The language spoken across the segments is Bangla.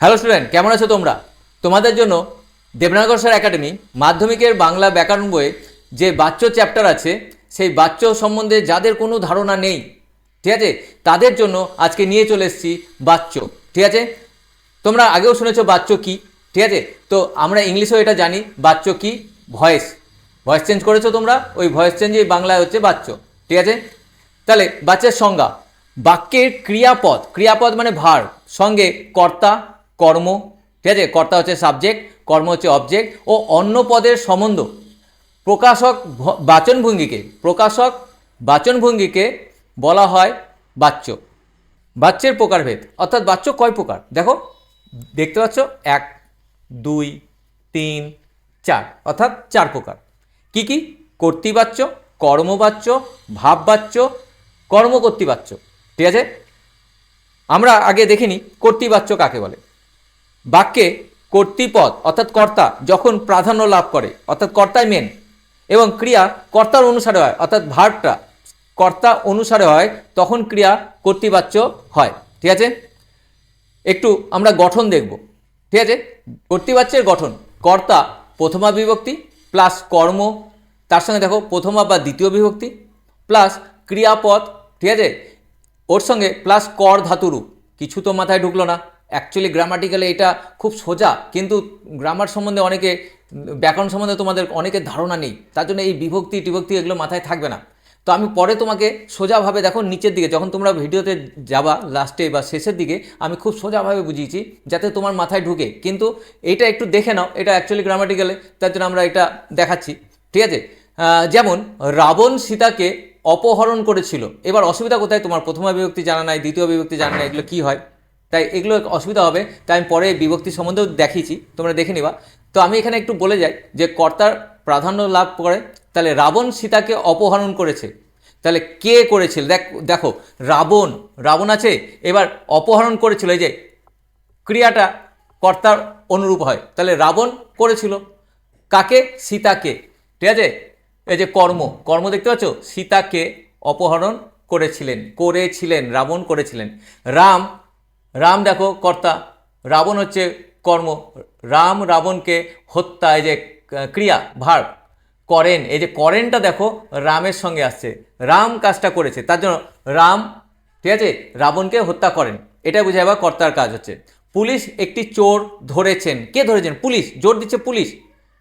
হ্যালো স্টুডেন্ট কেমন আছো তোমরা? তোমাদের জন্য দেবনাগর স্যার একাডেমি মাধ্যমিকের বাংলা ব্যাকরণ বইয়ে যে বাচ্চ চ্যাপ্টার আছে, সেই বাচ্চ সম্বন্ধে যাদের কোনো ধারণা নেই, ঠিক আছে? তাদের জন্য আজকে নিয়ে চলে এসেছি বাচ্চ ঠিক আছে? তোমরা আগেও শুনেছো বাচ্চ কি, ঠিক আছে? তো আমরা ইংলিশেও এটা জানি বাচ্চ কি? ভয়েস ভয়েস চেঞ্জ করেছ তোমরা? ওই ভয়েস চেঞ্জেই বাংলায় হচ্ছে বাচ্চ ঠিক আছে? তাহলে বাচ্চার সংজ্ঞা, বাক্যের ক্রিয়াপদ ক্রিয়াপদ মানে ভার, সঙ্গে কর্তা কর্ম, ঠিক আছে? কর্তা হচ্ছে সাবজেক্ট কর্ম হচ্ছে অবজেক্ট ও অন্য পদের সম্বন্ধ। প্রকাশক বাচনভঙ্গিকে প্রকাশক বাচনভঙ্গিকে বলা হয় বাচ্য। বাচ্যের প্রকারভেদ, অর্থাৎ বাচ্য কয় প্রকার? দেখো, দেখতে পাচ্ছ? এক, দুই, তিন, চার, অর্থাৎ চার প্রকার। কি কি? কর্তৃবাচ্য, কর্মবাচ্য, ভাববাচ্য, কর্মকর্তৃবাচ্য, ঠিক আছে? আমরা আগে দেখিনি কর্তৃবাচ্য কাকে বলে। বাক্যে কর্তৃপদ, অর্থাৎ কর্তা, যখন প্রাধান্য লাভ করে, অর্থাৎ কর্তাই মেন এবং ক্রিয়া কর্তার অনুসারে হয়, অর্থাৎ ভার্বটা কর্তা অনুসারে হয়, তখন ক্রিয়া কর্তৃবাচ্য হয়, ঠিক আছে? একটু আমরা গঠন দেখব, ঠিক আছে? কর্তৃবাচ্যের গঠন, কর্তা প্রথমা বিভক্তি প্লাস কর্ম, তার সঙ্গে দেখো প্রথমা বা দ্বিতীয় বিভক্তি প্লাস ক্রিয়াপদ, ঠিক আছে? ওর সঙ্গে প্লাস কর ধাতুরূপ কিছু তো মাথায় ঢুকলো না। অ্যাকচুয়ালি গ্রামাটিক্যালি এটা খুব সোজা, কিন্তু গ্রামার সম্বন্ধে অনেকে, ব্যাকরণ সম্বন্ধে তোমাদের অনেকের ধারণা নেই, তার জন্য এই বিভক্তি টিভক্তি এগুলো মাথায় থাকবে না। তো আমি পরে তোমাকে সোজাভাবে দেখো নিচের দিকে, যখন তোমরা ভিডিওতে যাবা লাস্টে বা শেষের দিকে, আমি খুব সোজাভাবে বুঝিয়েছি যাতে তোমার মাথায় ঢুকে। কিন্তু এটা একটু দেখে নাও, এটা অ্যাকচুয়ালি গ্রামাটিক্যালে তার জন্য আমরা এটা দেখাচ্ছি। ঠিক আছে? যেমন, রাবণ সীতাকে অপহরণ করেছিল। এবার অসুবিধা কোথায়? তোমার প্রথমা বিভক্তি জানা নাই, দ্বিতীয় বিভক্তি জানা নাই, এগুলো কী হয়? তাই এগুলো অসুবিধা হবে। তাই আমি পরে বিভক্তি সম্বন্ধেও দেখিয়েছি, তোমরা দেখে নিবা। তো আমি এখানে একটু বলে যাই যে কর্তার প্রাধান্য লাভ করে। তাহলে রাবণ সীতাকে অপহরণ করেছে। তাহলে কে করেছিল? দেখ, দেখো, রাবণ রাবণ আছে, এবার অপহরণ করেছিল, এই যে ক্রিয়াটা কর্তার অনুরূপ হয়। তাহলে রাবণ করেছিল। কাকে? সীতাকে। ঠিক আছে? এই যে কর্ম কর্ম দেখতে পাচ্ছ? সীতাকে অপহরণ করেছিলেন করেছিলেন, রাবণ করেছিলেন। রাম রাম দেখো, কর্তা। রাবণ হচ্ছে কর্ম। রাম রাবণকে হত্যা, এই যে ক্রিয়া, ভার করেন। এই যে করেনটা দেখো, রামের সঙ্গে আসছে। রাম কাজটা করেছে। তার জন্য রাম, ঠিক আছে, রাবণকে হত্যা করেন। এটা বুঝাই বা কর্তার কাজ হচ্ছে। পুলিশ একটি চোর ধরেছেন। কে ধরেছেন? পুলিশ। জোর দিচ্ছে পুলিশ।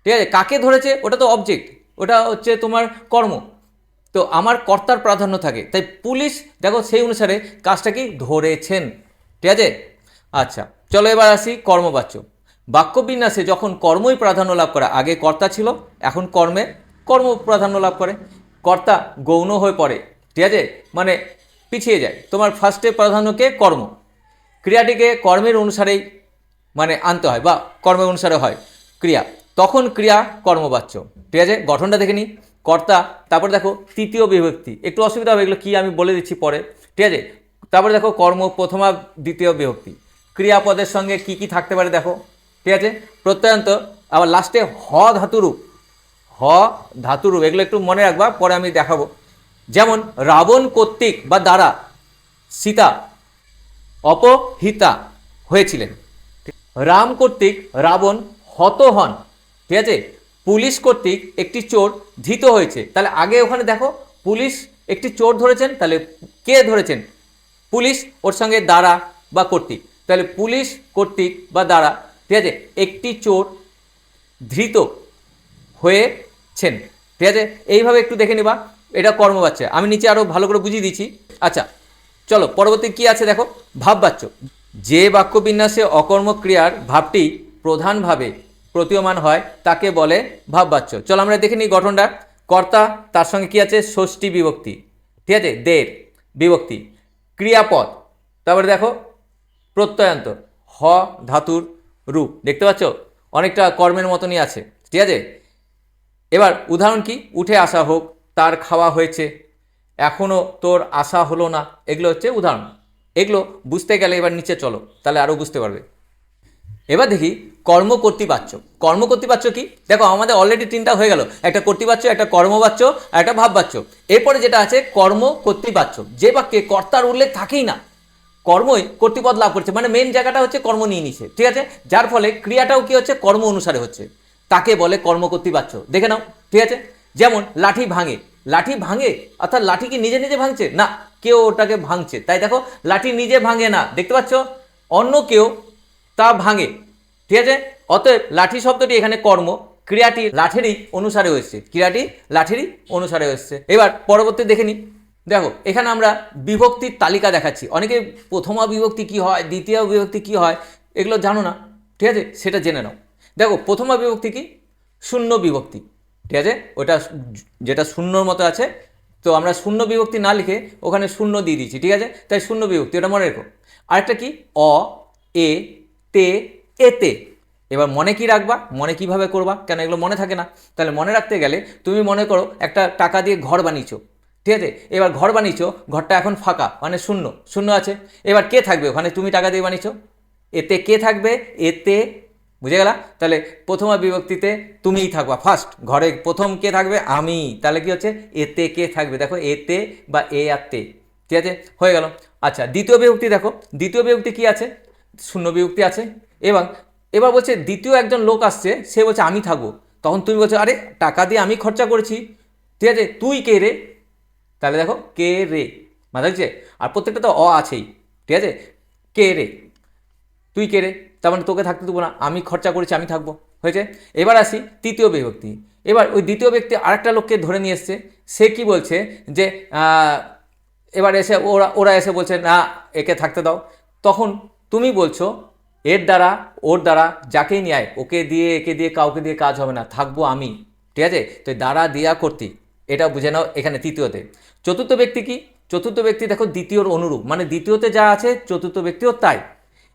ঠিক আছে, কাকে ধরেছে? ওটা তো অবজেক্ট ওটা হচ্ছে তোমার কর্ম। তো আমার কর্তার প্রাধান্য থাকে। তাই পুলিশ, দেখো, সেই অনুসারে কাজটা কি? ধরেছেন। ঠিক আছে? আচ্ছা চলো এবার আসি কর্মবাচ্য। বাক্যবিন্যাসে যখন কর্মই প্রাধান্য লাভ করে, আগে কর্তা ছিল, এখন কর্মে কর্ম প্রাধান্য লাভ করে। কর্তা গৌণ হয়ে পড়ে, ঠিক আছে? মানে পিছিয়ে যায়। তোমার ফার্স্টে প্রাধান্যকে কর্ম। ক্রিয়াটিকে কর্মের অনুসারেই মানে আনতে হয় বা কর্মের অনুসারে হয়। ক্রিয়া। তখন ক্রিয়া কর্মবাচ্য, ঠিক আছে? গঠনটা দেখে নিই। কর্তা, তারপর দেখো, তৃতীয় বিভক্তি। একটু অসুবিধা হবে, এগুলো কী আমি বলে দিচ্ছি পরে, ঠিক আছে? তারপরে দেখো কর্ম, প্রথমা, দ্বিতীয় বিভক্তি। ক্রিয়াপদের সঙ্গে কি কি থাকতে পারে দেখো, ঠিক আছে? প্রত্যয়ন্ত, আবার লাস্টে হ ধাতুরূপ। হ ধাতুরূপ, এগুলো একটু মনে রাখবা, পরে আমি দেখাবো। যেমন, রাবণ কর্তৃক বা দ্বারা সীতা অপহিতা হয়েছিলেন। রাম কর্তৃক রাবণ হত হন, ঠিক আছে? পুলিশ কর্তৃক একটি চোর ধৃত হয়েছে। তাহলে আগে ওখানে দেখো, পুলিশ একটি চোর ধরেছেন, তাহলে কে ধরেছেন? পুলিশ ওর সঙ্গে দ্বারা বা কর্তৃক। তাহলে পুলিশ, কর্তৃক বা দ্বারা ঠিক আছে? একটি চোর ধৃত হয়েছেন। ঠিক আছে? এইভাবে একটু দেখে নিবা, এটা কর্মবাচ্চা। আমি নিচে আরও ভালো করে বুঝিয়ে দিচ্ছি। আচ্ছা চলো, পরবর্তী কি আছে দেখো? ভাববাচ্য। যে বাক্যবিন্যাসে অকর্ম ক্রিয়ার ভাবটি প্রধানভাবে প্রতীয়মান হয়, তাকে বলে ভাববাচ্য। চলো, আমরা দেখে নিই গঠনটা। কর্তা, তার সঙ্গে কি আছে? ষষ্ঠী বিভক্তি। ঠিক আছে? দের বিভক্তি। ক্রিয়াপদ। তারপরে দেখো প্রত্যয়ান্ত হ, ধাতুর রূপ। দেখতে পাচ্ছ? অনেকটা কর্মের মতনই আছে। ঠিক আছে? এবার উদাহরণ কি? উঠে আসা হোক, তার খাওয়া হয়েছে। এখনও তোর আশা হলো না। এগুলো হচ্ছে উদাহরণ। এগুলো বুঝতে গেলে এবার নিচে চলো, তাহলে আরও বুঝতে পারবে। এবার দেখি কর্ম কর্তৃবাচ্য কর্ম কর্তৃবাচ্য কি? দেখো, আমাদের অলরেডি তিনটা হয়ে গেল। একটা কর্তৃবাচ্য একটা কর্মবাচ্য আর একটা ভাববাচ্য এরপরে যেটা আছে, কর্ম কর্তৃবাচ্য যে বাক্যে কর্তার উল্লেখ থাকেই না, কর্মই কর্তৃপদ লাভ করছে। মানে মেন জায়গাটা হচ্ছে কর্ম নিয়ে নিছে, ঠিক আছে? যার ফলে ক্রিয়াটাও কি হচ্ছে? কর্ম অনুসারে হচ্ছে। তাকে বলে কর্মকর্তৃবাচ্য দেখে নাও, ঠিক আছে? যেমন লাঠি ভাঙে। লাঠি ভাঙে? অর্থাৎ লাঠি কি নিজে নিজে ভাঙছে? না, কেউ ওটাকে ভাঙছে। তাই দেখো, লাঠি নিজে ভাঙে না। দেখতে পাচ্ছ? অন্য কেউ তা ভাঙে। ঠিক আছে? অতএব লাঠি শব্দটি এখানে কর্ম। ক্রিয়াটি লাঠিরই অনুসারে হয়েছে ক্রিয়াটি লাঠিরই অনুসারে হয়েছে এবার পরবর্তী দেখে নিই। দেখো, এখানে আমরা বিভক্তির তালিকা দেখাচ্ছি। অনেকে প্রথমা বিভক্তি কি হয়, দ্বিতীয় বিভক্তি কি হয়, এগুলো জানো না। ঠিক আছে? সেটা জেনে নাও। দেখো, প্রথমা বিভক্তি কি? শূন্য বিভক্তি। ঠিক আছে? ওটা যেটা শূন্যর মতো আছে, তো আমরা শূন্য বিভক্তি না লিখে ওখানে শূন্য দিয়ে দিচ্ছি ঠিক আছে? তাই শূন্য বিভক্তি, ওটা মনে রেখো। আরেকটা কি? অ, এ তে এতে এবার মনে কি রাখবা? মনে কীভাবে করবা? কেন এগুলো মনে থাকে না? তাহলে মনে রাখতে গেলে তুমি মনে করো একটা টাকা দিয়ে ঘর বানিয়েছো। ঠিক আছে? এবার ঘর বানিয়েছো, ঘরটা এখন ফাঁকা মানে শূন্য। শূন্য আছে। এবার কে থাকবে? ওখানে তুমি টাকা দিয়ে বানিয়েছো। এতে কে থাকবে? এতে বুঝে গেলা? তাহলে প্রথম বিভক্তিতে তুমিই থাকবা। ফার্স্ট ঘরে প্রথম কে থাকবে? আমি। তাহলে কি হচ্ছে? এতে কে থাকবে? দেখো এতে বা এ আর তে। ঠিক আছে? হয়ে গেল। আচ্ছা দ্বিতীয় বিভক্তি দেখো। দ্বিতীয় বিভক্তি কি আছে? শূন্য বিভক্তি আছে। এবং এবার বলছে দ্বিতীয় একজন লোক আসছে, সে বলছে, আমি থাকব। তখন তুমি বলছো, আরে, টাকা দিয়ে আমি খরচা করেছি। ঠিক আছে, তুই কে রে? তাহলে দেখো, কে রে? মাথা দেখছে আর প্রত্যেকটা তো অ আছেই। ঠিক আছে? কে রে? তুই কে রে? তার মানে তোকে থাকতে দেবো না। আমি খরচা করেছি, আমি থাকব। হয়েছে? এবার আসি তৃতীয় বিভক্তি। এবার ওই দ্বিতীয় ব্যক্তি আরেকটা লোককে ধরে নিয়ে এসছে। সে কি বলছে? যে এবার এসে ওরা ওরা এসে বলছে, না, একে থাকতে দাও। তখন তুমি বলছো, এর দ্বারা, ওর দ্বারা যাকেই নিয়ে ওকে দিয়ে, একে দিয়ে, কাউকে দিয়ে কাজ হবে না, থাকব আমি। ঠিক আছে? তো দ্বারা, দিয়া কর্তৃক এটা বুঝে নাও এখানে তৃতীয়তে। চতুর্থ ব্যক্তি কি? চতুর্থ ব্যক্তি দেখো দ্বিতীয়র অনুরূপ মানে দ্বিতীয়তে যা আছে, চতুর্থ ব্যক্তিও তাই।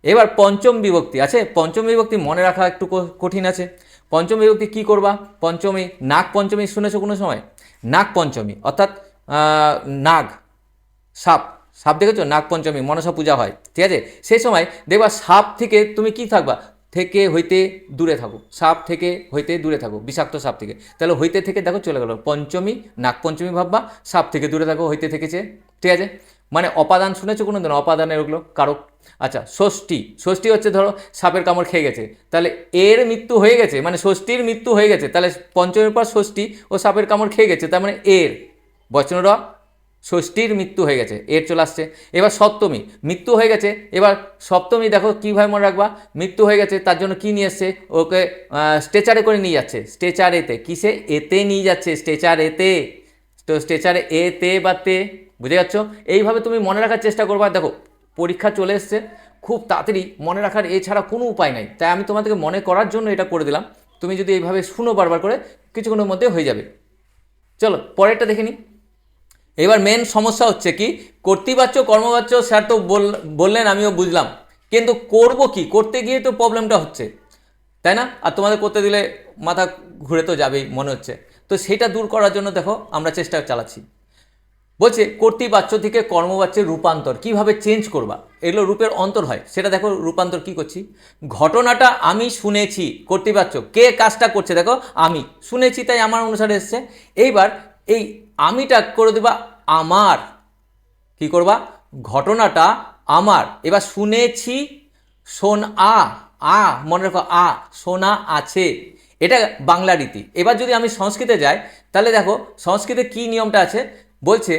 এবার পঞ্চম বিভক্তি আছে, পঞ্চম বিভক্তি মনে রাখা একটু কঠিন আছে। পঞ্চম বিভক্তি কি করবা? পঞ্চমী, নাগ পঞ্চমী শুনেছো কোনো সময়? নাগ পঞ্চমী, অর্থাৎ নাগ, সাপ। সাপ দেখেছ? নাগপঞ্চমী, মনসা পূজা হয়। ঠিক আছে? সেই সময় দেখবা সাপ থেকে তুমি কি থাকবা? থেকে হইতে দূরে থাকো। সাপ থেকে হইতে দূরে থাকো, বিষাক্ত সাপ থেকে। তাহলে হইতে থেকে দেখো চলে গেল পঞ্চমী, নাগপঞ্চমী ভাববা, সাপ থেকে দূরে থাকো, হইতে থেকেছে। ঠিক আছে? মানে অপাদান শুনেছো কোনো দিন অপাদানের ওগুলো, কারক। আচ্ছা ষষ্ঠী। ষষ্ঠী হচ্ছে ধরো সাপের কামড় খেয়ে গেছে। তাহলে এর মৃত্যু হয়ে গেছে মানে ষষ্ঠীর মৃত্যু হয়ে গেছে। তাহলে পঞ্চমীর পর ষষ্ঠী ও সাপের কামড় খেয়ে গেছে, তার মানে এর। বচনর ষষ্ঠীর মৃত্যু হয়ে গেছে, এর চলে আসছে। এবার সপ্তমী, মৃত্যু হয়ে গেছে। এবার সপ্তমী দেখো, কীভাবে মনে রাখবা? মৃত্যু হয়ে গেছে, তার জন্য কি নিয়ে এসছে? ওকে স্ট্রেচারে করে নিয়ে যাচ্ছে। স্ট্রেচার এতে কিসে? এতে নিয়ে যাচ্ছে স্ট্রেচার এতে তো স্ট্রেচারে এ তে বা তে, বুঝে যাচ্ছ? এইভাবে তুমি মনে রাখার চেষ্টা করবা। দেখো, পরীক্ষা চলে এসছে, খুব তাড়াতাড়ি মনে রাখার এছাড়া কোনো উপায় নাই। তাই আমি তোমাদেরকে মনে করার জন্য এটা করে দিলাম। তুমি যদি এইভাবে শুনো বারবার করে, কিছুক্ষণের মধ্যে হয়ে যাবে। চলো, পরেরটা দেখে নিই এবার মেন সমস্যা হচ্ছে কি কর্তৃবাচ্য কর্মবাচ্য স্যার তো বল- বললেন, আমিও বুঝলাম। কিন্তু করব কি? করতে গিয়ে তো প্রবলেমটা হচ্ছে। তাই না? আর তোমাদের করতে দিলে মাথা ঘুরে তো যাবেই, মনে হচ্ছে। তো সেটা দূর করার জন্য দেখো, আমরা চেষ্টা চালাচ্ছি। বলছে কর্তৃবাচ্য থেকে কর্মবাচ্যের রূপান্তর, কীভাবে চেঞ্জ করবা? এগুলো রূপের অন্তর হয়। সেটা দেখো, রূপান্তর কি করছি? ঘটনাটা আমি শুনেছি কর্তৃবাচ্য কে কাজটা করছে? দেখো, আমি। শুনেছি, তাই আমার অনুসারে এসছে। এইবার এই আমিটা করে দেবা আমার। কি করবা? ঘটনাটা আমার। এবার শুনেছি শোন আ আ, মনে রাখো, আ শোনা আছে। এটা বাংলা রীতি। এবার যদি আমি সংস্কৃতে যাই, তাহলে দেখো, সংস্কৃতে কি নিয়মটা আছে? বলছে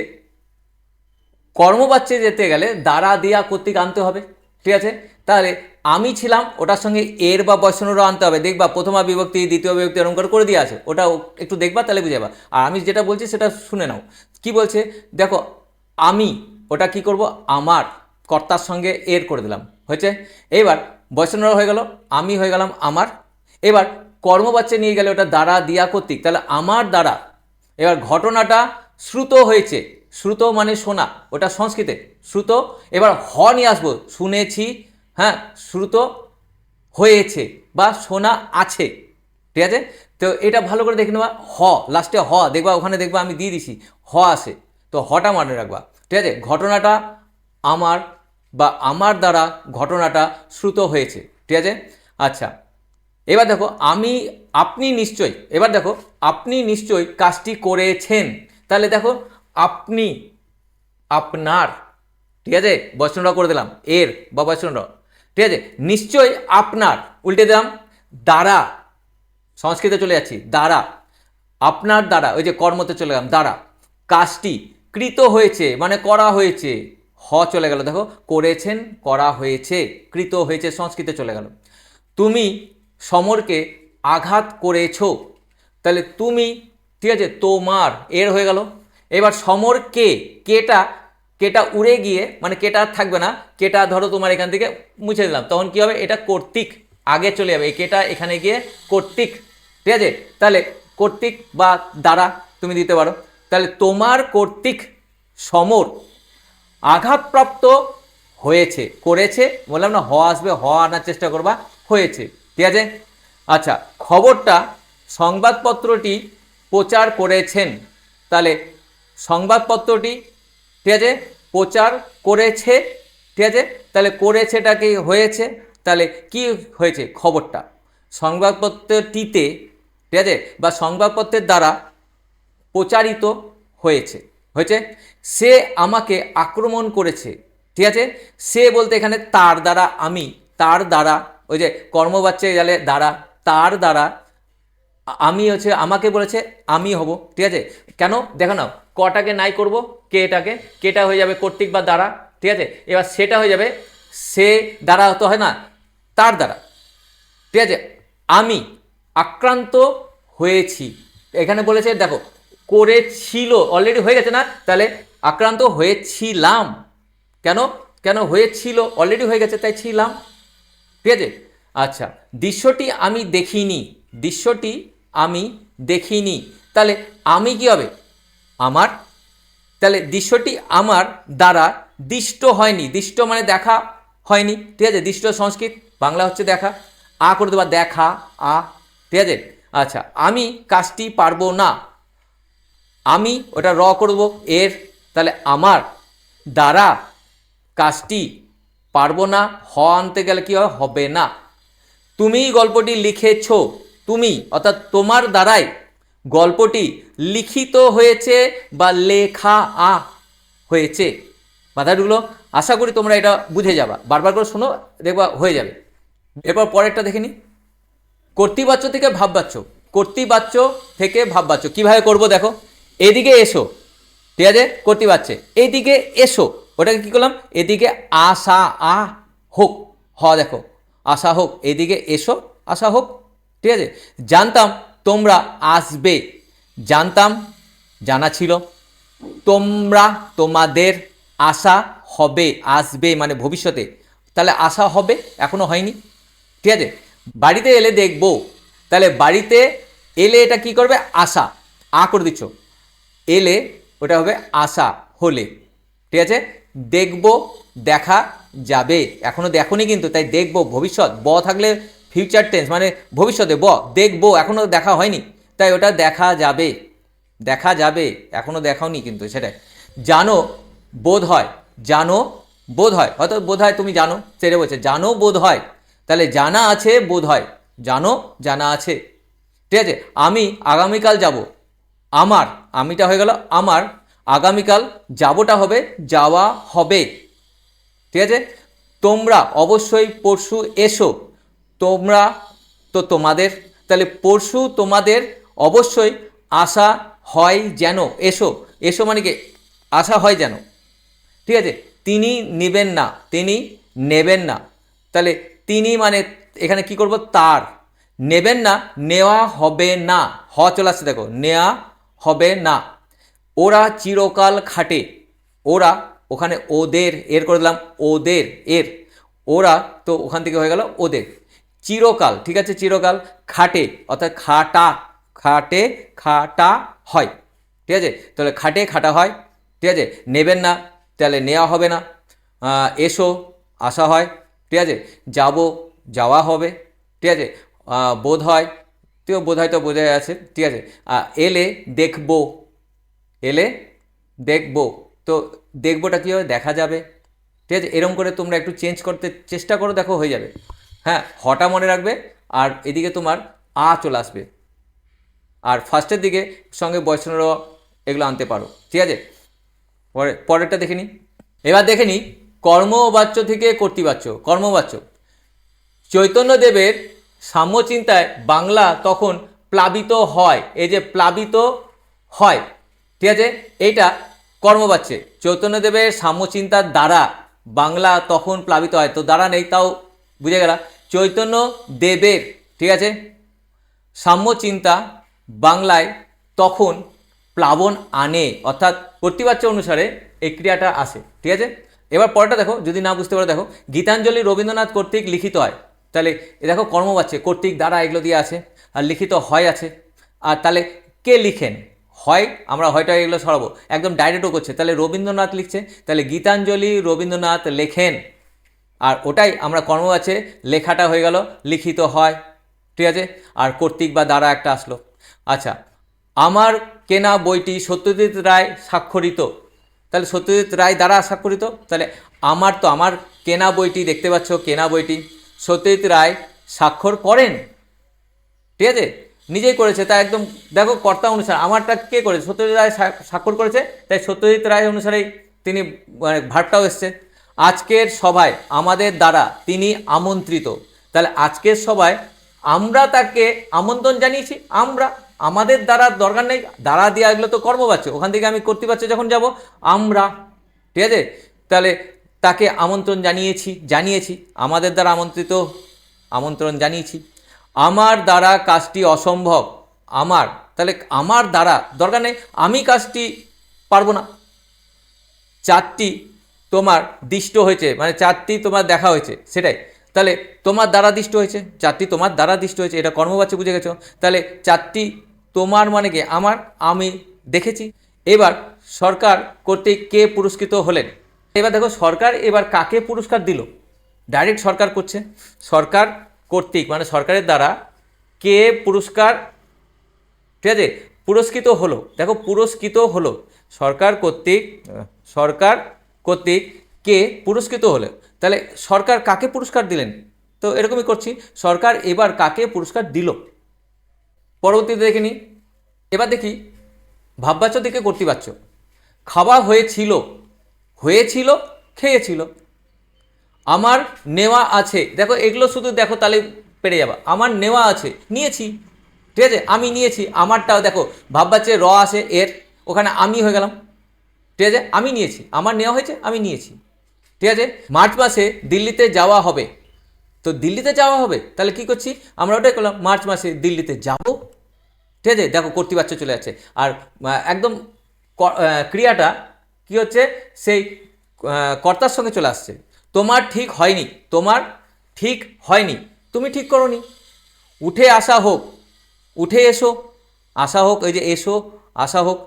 কর্মবাচ্যে যেতে গেলে দ্বারা দিয়া কর্তৃক আনতে হবে। ঠিক আছে? তাহলে আমি ছিলাম, ওটার সঙ্গে এর বা বয়সনেরও আনতে হবে। দেখবা, প্রথমা বিভক্তি, দ্বিতীয় বিভক্তি অলঙ্কার করে দিয়ে আছে ওটা একটু দেখবা, তাহলে বুঝে যাবা। আর আমি যেটা বলছি, সেটা শুনে নাও। কি বলছে? দেখো, আমি, ওটা কি করব? আমার কর্তার সঙ্গে এর করে দিলাম। হয়েছে? এবার বয়সনরা হয়ে গেল, আমি হয়ে গেলাম আমার। এবার কর্মবাচ্যে নিয়ে গেলে ওটা দ্বারা দিয়া কর্তৃক। তাহলে আমার দ্বারা। এবার ঘটনাটা শ্রুত হয়েছে। শ্রুত মানে শোনা। ওটা সংস্কৃতে। শ্রুত। এবার হ নিয়ে আসব। শুনেছি হ্যাঁ শ্রুত হয়েছে বা শোনা আছে, ঠিক আছে? তো এটা ভালো করে দেখে নেবা হ লাস্টে হ, দেখবা, ওখানে দেখবা আমি দিয়ে দিছি, হ আসে তো হটা মনে রাখবা, ঠিক আছে? ঘটনাটা আমার বা আমার দ্বারা ঘটনাটা শ্রুত হয়েছে, ঠিক আছে? আচ্ছা এবার দেখো, আমি, আপনি নিশ্চয়ই, এবার দেখো, আপনি নিশ্চয়ই কাজটি করেছেন, তাহলে দেখো, আপনি, আপনার, ঠিক আছে? বৈষ্ণব করে দিলাম, এর বা বৈষ্ণব ঠিক আছে? নিশ্চয়ই আপনার, উল্টে দিলাম, দ্বারা, সংস্কৃতে চলে যাচ্ছি, দ্বারা, আপনার দ্বারা, ওই যে কর্মতে চলে গেলাম, দ্বারা, কাজটি কৃত হয়েছে মানে করা হয়েছে, হ চলে গেল, দেখো, করেছেন, করা হয়েছে, কৃত হয়েছে, সংস্কৃতে চলে গেল। তুমি সমরকে আঘাত করেছ, তাহলে তুমি, ঠিক আছে, তোমার, এর হয়ে গেল। এবার সমর কে কেটা কেটা উড়ে গিয়ে মানে কেটা আর থাকবে না, কেটা ধরো তোমার এখান থেকে মুছে দিলাম, তখন কি হবে? এটা কর্তৃক, আগে চলে যাবে, এই কেটা এখানে গিয়ে কর্তৃক, ঠিক আছে? তাহলে কর্তৃক বা দ্বারা তুমি দিতে পারো। তাহলে তোমার কর্তৃক সমর আঘাতপ্রাপ্ত হয়েছে, করেছে, বললাম না, হ আসবে, হ আনার চেষ্টা করবা, হয়েছে, ঠিক আছে? আচ্ছা খবরটা সংবাদপত্রটি প্রচার করেছেন, তাহলে সংবাদপত্রটি ঠিক আছে? প্রচার করেছে, ঠিক আছে? তাহলে করেছেটা কি হয়েছে? তাহলে কি হয়েছে? খবরটা। সংবাদপত্রটিতে, ঠিক আছে? বা সংবাদপত্রের দ্বারা প্রচারিত হয়েছে। হয়েছে? সে আমাকে আক্রমণ করেছে, ঠিক আছে? সে বলতে এখানে তার দ্বারা আমি, তার দ্বারা, ওই যে কর্মবাচ্চে গেলে দ্বারা, তার দ্বারা আমি হচ্ছে, আমাকে বলেছে, আমি হব, ঠিক আছে? কেন? দেখো নাও। কটাকে নাই করব? কে এটাকে? কেটা হয়ে যাবে কর্তৃক বা দ্বারা। ঠিক আছে? এবার সেটা হয়ে যাবে, সে দ্বারা তো হয় না, তার দ্বারা। ঠিক আছে? আমি আক্রান্ত হয়েছি। এখানে বলেছে, দেখো, করেছিল অলরেডি হয়ে গেছে না? তাহলে আক্রান্ত হয়েছিলাম। কেন? কেন হয়েছিল? অলরেডি হয়ে গেছে, তাই ছিলাম। ঠিক আছে? আচ্ছা দৃশ্যটি আমি দেখিনি। দৃশ্যটি আমি দেখিনি। তাহলে আমি কি হবে? আমার, তাহলে দৃশ্যটি আমার দ্বারা দৃষ্ট হয়নি। দৃষ্ট মানে দেখা হয়নি, ঠিক আছে? দৃষ্ট সংস্কৃত, বাংলা হচ্ছে দেখা। আ করে দেবা দেখা, আ, ঠিক আছে? আচ্ছা আমি কাজটি পারব না। আমি ওটা র করব, এর, তাহলে আমার দ্বারা কাজটি পারব না, হ আনতে গেলে কি হবে? না। তুমি গল্পটি লিখেছ, তুমি, অর্থাৎ তোমার দ্বারাই গল্পটি লিখিত হয়েছে বা লেখা আ হয়েছে। বাধাগুলো আশা করি তোমরা এটা বুঝে যাবা। বারবার করে শোনো, দেখবা হয়ে যাবে। এরপর পরেরটা দেখে নিই কর্তৃবাচ্য থেকে ভাববাচ্য। কর্তৃবাচ্য থেকে ভাববাচ্য। কীভাবে করব দেখো। এদিকে এসো। ঠিক আছে? কর্তৃবাচ্যে এইদিকে এসো। ওটাকে কি করলাম? এদিকে আশা, আ, হোক। হ, দেখো। আশা, হোক। এদিকে এসো, আশা, হোক। ঠিক আছে? জানতাম তোমরা আসবে। জানতাম, জানা ছিল। তোমরা তোমাদের আশা হবে, আসবে মানে ভবিষ্যতে। তাহলে আশা হবে, এখনও হয়নি। ঠিক আছে? বাড়িতে এলে দেখব। তাহলে বাড়িতে এলে এটা কি করবে? আশা। আ করে দিচ্ছ। এলে ওটা হবে আশা হলে। ঠিক আছে? দেখব, দেখা যাবে। এখনও দেখোনি কিন্তু, তাই দেখব। ভবিষ্যৎ, ব থাকলে ফিউচার টেন্স মানে ভবিষ্যতে, ব, দেখব এখনও দেখা হয়নি। তাই ওটা দেখা যাবে দেখা যাবে, এখনও দেখাওনি কিন্তু, সেটাই। জানো, বোধ হয়, জানো, বোধ হয়, হয়তো বোধ হয় তুমি জানো সেটা বলছে, জানো, বোধ হয়, তাহলে জানা আছে, বোধ হয়, জানো, জানা আছে। ঠিক আছে, আমি আগামীকাল যাব, আমার, আমিটা হয়ে গেল আমার, আগামীকাল যাবোটা হবে, যাওয়া হবে। ঠিক আছে, তোমরা অবশ্যই পরশু এসো তোমরা তো তোমাদের, তাহলে পরশু তোমাদের অবশ্যই আশা হয় যেন, এসো এসো মানে কি, আশা হয় যেন। ঠিক আছে? তিনি নেবেন না, তিনি নেবেন না। তাহলে তিনি মানে এখানে কি করব? তার। নেবেন না, নেওয়া হবে না। হ, চলে আসছে, দেখো নেওয়া হবে না। ওরা চিরকাল খাটে। ওরা ওখানে ওদের, এর করে দিলাম, ওদের, এর। ওরা তো ওখান থেকে হয়ে গেল ওদের। চিরকাল, ঠিক আছে? চিরকাল খাটে, অর্থাৎ খাটা, খাটে, খাটা হয়, ঠিক আছে? তাহলে খাটে, খাটা হয়, ঠিক আছে? নেবেন না, তাহলে নেওয়া হবে না। এসো, আসা হয়, ঠিক আছে? যাব, যাওয়া হবে, ঠিক আছে? বোধ হয়, তো বোধ হয় তো বোঝাই আছে, ঠিক আছে? এলে দেখব এলে দেখব, তো দেখবোটা কী হবে দেখা যাবে? ঠিক আছে? এরকম করে তোমরা একটু চেঞ্জ করতে চেষ্টা করো, দেখো হয়ে যাবে। হ্যাঁ হটা মনে রাখবে আর এদিকে তোমার আ চলে আসবে। আর ফার্স্টের দিকে সঙ্গে বৈষ্ণব এগুলো আনতে পারো। ঠিক আছে? পরে পরেরটা দেখে নিই এবার দেখে নিই কর্মবাচ্য থেকে কর্তৃবাচ্য, কর্মবাচ্য। চৈতন্যদেবের সাম্যচিন্তায় বাংলা তখন প্লাবিত হয়। এই যে প্লাবিত হয়, ঠিক আছে? এইটা কর্মবাচ্যে। চৈতন্যদেবের সাম্যচিন্তার দ্বারা বাংলা তখন প্লাবিত হয়। তো দ্বারা নেই, তাও বুঝে গেল? চৈতন্য দেবের, ঠিক আছে? সাম্যচিন্তা বাংলায় তখন প্লাবন আনে, অর্থাৎ কর্তৃবাচ্য অনুসারে এই ক্রিয়াটা আসে, ঠিক আছে? এবার পরেরটা দেখো, যদি না বুঝতে পারো, দেখো, গীতাঞ্জলি রবীন্দ্রনাথ কর্তৃক লিখিত হয়। তাহলে এ দেখো কর্মবাচ্যে কর্তৃক দ্বারা এগুলো দিয়ে আছে, আর লিখিত হয় আছে। আর তাহলে কে লিখেন? হয়, আমরা হয়টা এগুলো সরাবো। একদম ডাইরেক্টও করছে। তাহলে রবীন্দ্রনাথ লিখছে, তাহলে গীতাঞ্জলি রবীন্দ্রনাথ লেখেন। আর ওটাই আমরা কর্মবাচ্যে লেখাটা হয়ে গেল, লিখিত হয়, ঠিক আছে? আর কর্তৃক বা দ্বারা একটা আসলো। আচ্ছা আমার কেনা বইটি সত্যজিৎ রায় স্বাক্ষরিত। তাহলে সত্যজিৎ রায় দ্বারা স্বাক্ষরিত? তাহলে আমার তো, আমার কেনা বইটি দেখতে পাচ্ছ, কেনা বইটি। সত্যজিৎ রায় স্বাক্ষর করেন। ঠিক আছে? নিজেই করেছে, তা একদম, দেখো, কর্তা অনুসারে, আমারটা কে করেছে? সত্যজিৎ রায় স্বা- স্বাক্ষর করেছে, তাই সত্যজিৎ রায় অনুসারেই তিনি মানে ভাটটাও এসছে। আজকের সভায় আমাদের দ্বারা তিনি আমন্ত্রিত। তাহলে আজকের সভায় আমরা তাকে আমন্ত্রণ জানিয়েছি, আমরা, আমাদের দ্বারা দরকার নেই, দ্বারা দিয়ে এগুলো তো কর্মবাচ্য, ওখান থেকে আমি করতে পারছি যখন যাব, আমরা, ঠিক আছে? তাহলে তাকে আমন্ত্রণ জানিয়েছি জানিয়েছি, আমাদের দ্বারা আমন্ত্রিত, আমন্ত্রণ জানিয়েছি। আমার দ্বারা কাজটি অসম্ভব, আমার, তাহলে আমার দ্বারা দরকার নেই, আমি কাজটি পারব না। চারটি তোমার দিষ্ট হয়েছে মানে চারটি তোমার দেখা হয়েছে, সেটাই। তাহলে তোমার দ্বারা দিষ্ট হয়েছে, চারটি তোমার দ্বারা দিষ্ট হয়েছে, এটা কর্মবাচ্য বুঝে গেছো। তাহলে চারটি তোমার মানে কি? আমার, আমি দেখেছি। এবার সরকার কর্তৃক কে পুরস্কৃত হলেন? এবার দেখো, সরকার এবার কাকে পুরস্কার দিল? ডাইরেক্ট সরকার করছে। সরকার কর্তৃক মানে সরকারের দ্বারা কে পুরস্কার, ঠিক আছে? পুরস্কৃত হলো। দেখো, পুরস্কৃত হলো। সরকার কর্তৃক সরকার কর্তৃক কে পুরস্কৃত হলো। তাহলে সরকার কাকে পুরস্কার দিলেন? তো এরকমই করছি, সরকার এবার কাকে পুরস্কার দিল? পরবর্তীতে দেখে নিই। এবার দেখি, ভাববাচ্য দিকে কর্তৃবাচ্য। খাওয়া হয়েছিল হয়েছিল, খেয়েছিল। আমার নেওয়া আছে। দেখো, এগুলো শুধু দেখো, তাহলে পেরে যাবা। আমার নেওয়া আছে, নিয়েছি। ঠিক আছে, আমি নিয়েছি, আমারটাও দেখো ভাববাচ্ছে র আছে, এর। ওখানে আমি হয়ে গেলাম। ঠিক আছে? আমি নিয়েছি। আমার নেওয়া হয়েছে, আমি নিয়েছি। ঠিক আছে? মার্চ মাসে দিল্লিতে যাওয়া হবে। তো দিল্লিতে যাওয়া হবে? তাহলে কি করছি? আমরা ওটাই করলাম, মার্চ মাসে দিল্লিতে যাব। ঠিক আছে? দেখো কর্তৃবাচ্য চলে যাচ্ছে। আর একদম ক্রিয়াটা কি হচ্ছে? সেই কর্তার সঙ্গে চলে আসছে। তোমার ঠিক হয়নি। তোমার ঠিক হয়নি। তুমি ঠিক করনি। উঠে আসা হোক। উঠে এসো। আসা হোক, এই যে এসো, আসা হোক।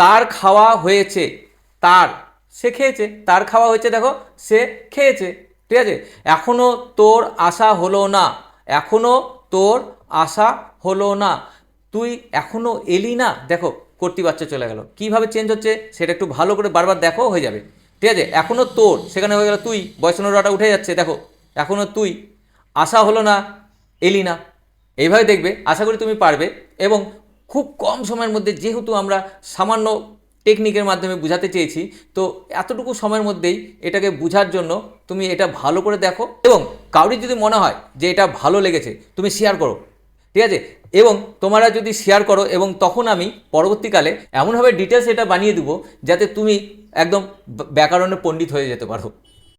তার খাওয়া হয়েছে, তার, সে খেয়েছে, তার খাওয়া হয়েছে, দেখো, সে খেয়েছে, ঠিক আছে? এখনও তোর আশা হলো না এখনও তোর আশা হলো না, তুই এখনও এলি না? দেখো কর্তৃবাচ্য চলে গেল। কীভাবে চেঞ্জ হচ্ছে, সেটা একটু ভালো করে বারবার দেখো, হয়ে যাবে। ঠিক আছে? এখনও তোর, সেখানে হয়ে গেল তুই বয়সনরাটা উঠে যাচ্ছে, দেখো এখনও তুই আশা হলো না, এলি না। এইভাবে দেখবে, আশা করি তুমি পারবে, এবং খুব কম সময়ের মধ্যে, যেহেতু আমরা সামান্য টেকনিকের মাধ্যমে বোঝাতে চেয়েছি, তো এতটুকু সময়ের মধ্যেই এটাকে বোঝার জন্য তুমি এটা ভালো করে দেখো এবং কাউরির যদি মনে হয় যে এটা ভালো লেগেছে, তুমি শেয়ার করো, ঠিক আছে? এবং তোমরা যদি শেয়ার করো এবং তখন আমি পরবর্তীকালে এমনভাবে ডিটেলস এটা বানিয়ে দেবো যাতে তুমি একদম ব্যাকরণে পণ্ডিত হয়ে যেতে পারো।